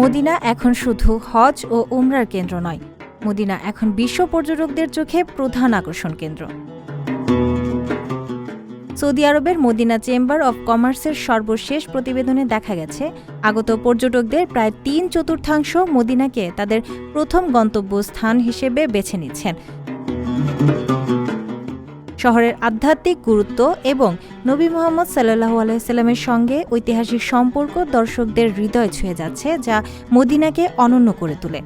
Medina এখন শুধু হজ ও উমরার কেন্দ্র নয়। মদিনা এখন বিশ্ব পর্যটকদের চোখে প্রধান আকর্ষণ কেন্দ্র। সৌদি আরবের মদিনা চেম্বার অব কমার্সের সর্বশেষ প্রতিবেদনে দেখা গেছে, আগত পর্যটকদের প্রায় তিন চতুর্থাংশ মদিনাকে তাদের প্রথম গন্তব্যস্থান হিসেবে বেছে নিচ্ছেন। শহরের আধ্যাত্মিক গুরুত্ব এবং নবী মোহাম্মদ সাল্লাহ আলাইস্লামের সঙ্গে ঐতিহাসিক সম্পর্ক দর্শকদের হৃদয় ছুঁয়ে যাচ্ছে, যা মদিনাকে অনন্য করে তোলে।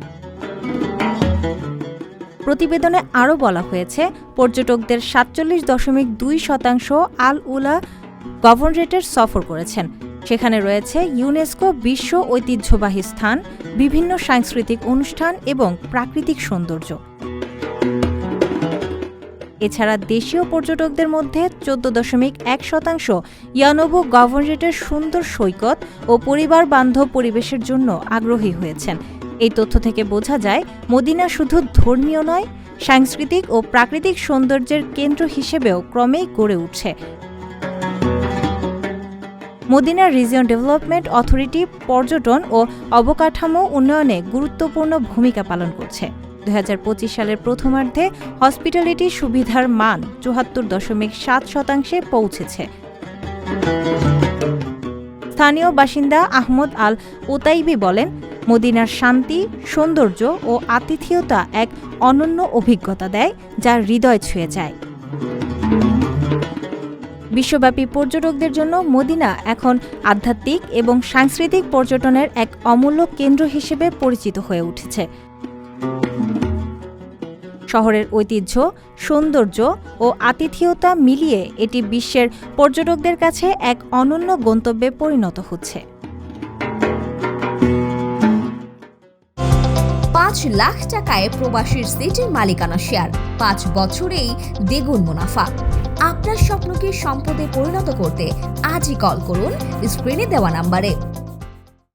প্রতিবেদনে আরও বলা হয়েছে, পর্যটকদের সাতচল্লিশ দশমিক দুই শতাংশ আল উলা গভর্নরেটের সফর করেছেন। সেখানে রয়েছে ইউনেস্কো বিশ্ব ঐতিহ্যবাহী স্থান, বিভিন্ন সাংস্কৃতিক অনুষ্ঠান এবং প্রাকৃতিক সৌন্দর্য। এছাড়া দেশীয় পর্যটকদের মধ্যে চোদ্দ দশমিক এক শতাংশ ইয়ানোভো গভর্নরেটের সুন্দর সৈকত ও পরিবার বান্ধব পরিবেশের জন্য আগ্রহী হয়েছেন। এই তথ্য থেকে বোঝা যায়, মদিনা শুধু ধর্মীয় নয়, সাংস্কৃতিক ও প্রাকৃতিক সৌন্দর্যের কেন্দ্র হিসেবেও ক্রমেই গড়ে উঠছে। মদিনা রিজিয়ন ডেভেলপমেন্ট অথরিটি পর্যটন ও অবকাঠামো উন্নয়নে গুরুত্বপূর্ণ ভূমিকা পালন করছে। দু হাজার পঁচিশ সালের প্রথমার্ধে হসপিটালিটি সুবিধার মান চুয়াত্তর দশমিক সাত শতাংশে পৌঁছেছে। স্থানীয় বাসিন্দা আহমদ আল ওতাইবি বলেন, মদিনার শান্তি, সৌন্দর্য ও আতিথেয়তা এক অনন্য অভিজ্ঞতা দেয় যা হৃদয় ছুঁয়ে যায়। বিশ্বব্যাপী পর্যটকদের জন্য মদিনা এখন আধ্যাত্মিক এবং সাংস্কৃতিক পর্যটনের এক অমূল্য কেন্দ্র হিসেবে পরিচিত হয়ে উঠেছে। শহরের ঐতিহ্য, সৌন্দর্য ও আতিথেয়তা মিলিয়ে এটি বিশ্বের পর্যটকদের কাছে এক অনন্য গন্তব্যে পরিণত হচ্ছে। পাঁচ লাখ টাকায় প্রবাসীর সিটির মালিকানা শেয়ার, পাঁচ বছরেই দ্বিগুণ মুনাফা। আপনার স্বপ্নকে সম্পদে পরিণত করতে আজই কল করুন স্ক্রিনে দেওয়া নাম্বারে।